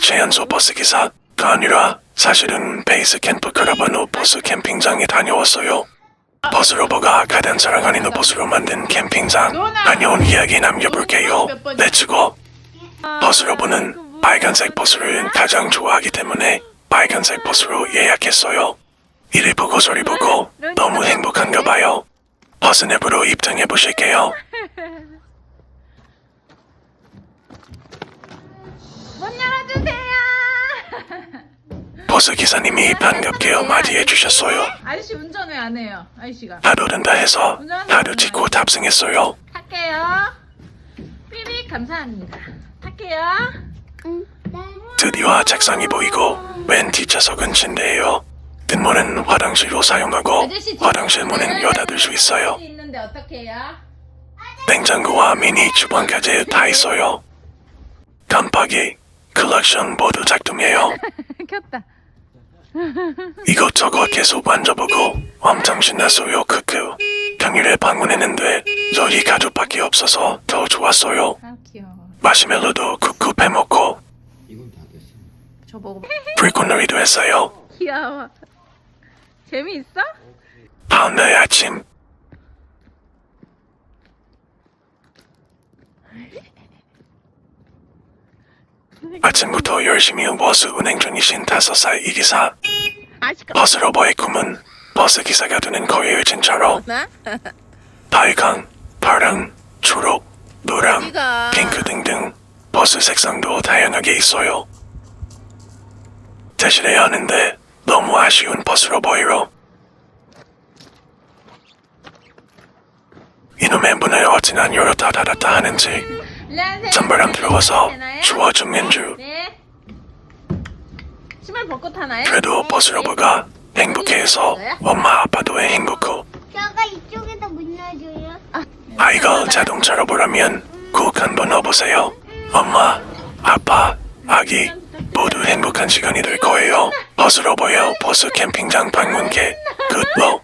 최연소 버스기사 그 아니라 사실은 베이스 캠프 카라바노 버스 캠핑장에 다녀왔어요. 버스 로버가 가장 사랑하는 버스로 만든 캠핑장 다녀온 이야기 남겨볼게요. 렛츠고 버스 로버는 빨간색 버스를 가장 좋아하기 때문에 빨간색 버스로 예약했어요. 이리 보고 저리 보고 너무 행복한가 봐요. 버스 내부로 입장해 보실게요. 버스 기사님이 반갑게 맞이해 주셨어요. 아저씨 운전 왜 안 해요? 아저씨가. 하루 된다 해서 하루 찍고 탑승했어요. 탈게요. 삐빅 감사합니다. 탈게요. 드디어 책상이 보이고 왼 뒷좌석은 침대예요. 뒷문은 화장실로 사용하고 화장실 문은 열닫을 수 있어요. 수 있는데 어떡해요? 냉장고와 미니 주방까지 다 있어요. 깜빡이, 컬렉션 모두 작동해요. 켰다. 이것저것 계속 만져보고 엄청 신났어요. 크크. 평일에 방문했는데 저희 가족밖에 없어서 더 좋았어요. 아 귀여워. 마시멜로도 쿡쿡 해먹고 이건 다 됐어. 저 먹어. 불꽃놀이도 했어요. 귀여워. 재미있어? 다음날 아침 아침부터 열심히 버스 운행 중이신 다섯 살 이 기사 아직까 버스 로버의 꿈은 버스 기사가 되는 거예요 진짜로 나? 빨강, 파랑, 초록, 노랑? 핑크 등등 버스 색상도 다양하게 있어요 대신해야 하는데 너무 아쉬운 버스로 보이로 이놈의 문을 어찌나 열었다 닫았다 하는지 찬바람 들어와서? 추워 죽는 줄 네. 신발 벗고 타나요? 그래도 버스로버가 행복해해서 엄마 아빠도 행복고 저가 이쪽에다 문 놔줘요. 아이가 자동차로 보라면 꼭 한번 넣어보세요. 엄마, 아빠, 아기 모두 행복한 시간이 될 거예요. 버스로 보여 버스 캠핑장 방문객 굿보